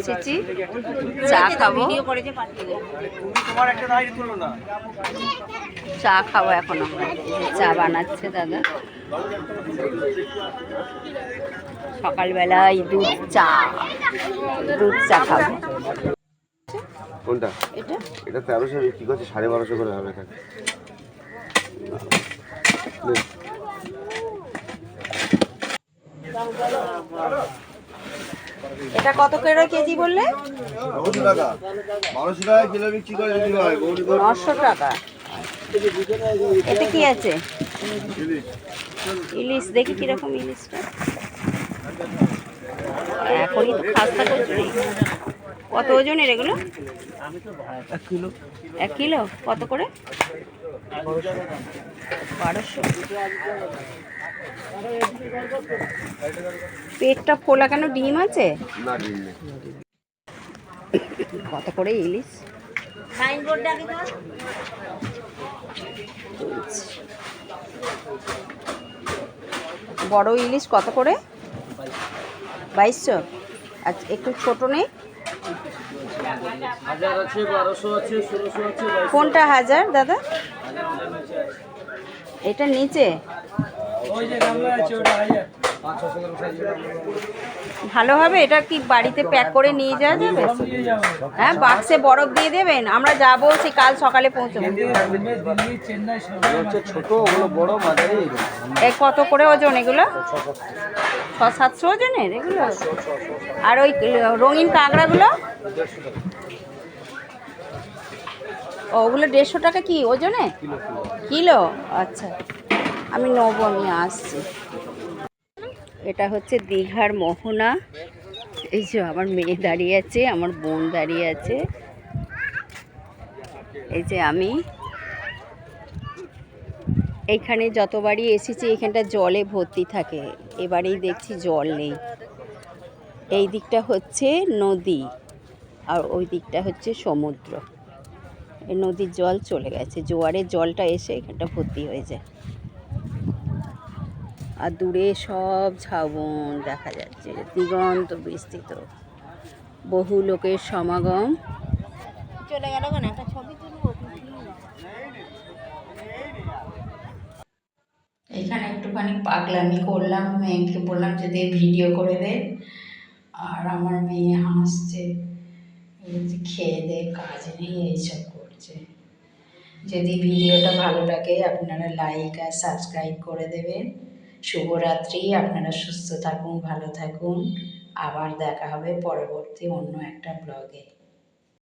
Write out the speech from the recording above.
এসেছি চা খাব। চা খাব এখন আমরা। চা বানাচ্ছে দাদা। সকালবেলায় দুধ চা দুধ চা খাব। কোনটা? এটা? এটা তেরোশো বিক্রি করছে সাড়ে বারোশো করে হবে এখানে। এটা কত করে কেজি বললে? বারোশো টাকা। বারোশো টাকা কিলো বিক্রি করে বিক্রি হয় গৌরী গৌরী। নশো টাকা। এতে কি আছে? ইলিশ। দেখি কীরকম ইলিশটা। এখনই তো খাস্তা কচুরি। কত ওজনের এগুলো? এক কিলো? কত করে? বারোশো। পেটটা ফোলা কেন? ডিম আছে? কত করে ইলিশ? বড় ইলিশ কত করে? বাইশশো। আচ্ছা একটু ছোট নেই হাজার আছে বারোশো আছে ষোলোশো আছে কোনটা হাজার দাদা? এটা নিচে? ভালো হবে? এটা কি বাড়িতে প্যাক করে নিয়ে যাওয়া যাবে? হ্যাঁ বাক্সে বরফ দিয়ে দেবেন? আমরা যাব সে কাল সকালে পৌঁছবো। কত করে ওজন এগুলো? ছ সাতশো ওজনের এগুলো? আর ওই রঙিন কাঁকড়াগুলো? ও, ওগুলো দেড়শো টাকা কি ওজনে? কিলো আচ্ছা আমি নেব আমি আসছি। এটা হচ্ছে দীঘার মোহনা। এই যে আমার মেয়ে দাঁড়িয়ে আছে আমার বোন দাঁড়িয়ে আছে। এই যে আমি। এইখানে যতবারই এসেছি এখানটা জলে ভর্তি থাকে। এবারেই দেখছি জল নেই। এই দিকটা হচ্ছে নদী আর ওই দিকটা হচ্ছে সমুদ্র। এই নদীর জল চলে গেছে। জোয়ারের জলটা এসে এখানটা ভর্তি হয়ে যায়। আর দূরে সব ঝাউবন দেখা যাচ্ছে দিগন্ত বিস্তৃত। বহু লোকের সমাগম। চলে গেল কেন? একটা ছবি তুলবো? এখানে একটুখানি পাগলামি করলাম মেয়েকে বললাম যে দে ভিডিও করে দে। আর আমার মেয়ে হাসছে খেয়ে দে কাজ নেই এইসব করছে যদি ভিডিওটা ভালো লাগে, আপনারা লাইক আর সাবস্ক্রাইব করে দেবেন। শুভরাত্রি, আপনারা সুস্থ থাকুন, ভালো থাকুন। আবার দেখা হবে পরবর্তী অন্য একটা ব্লগে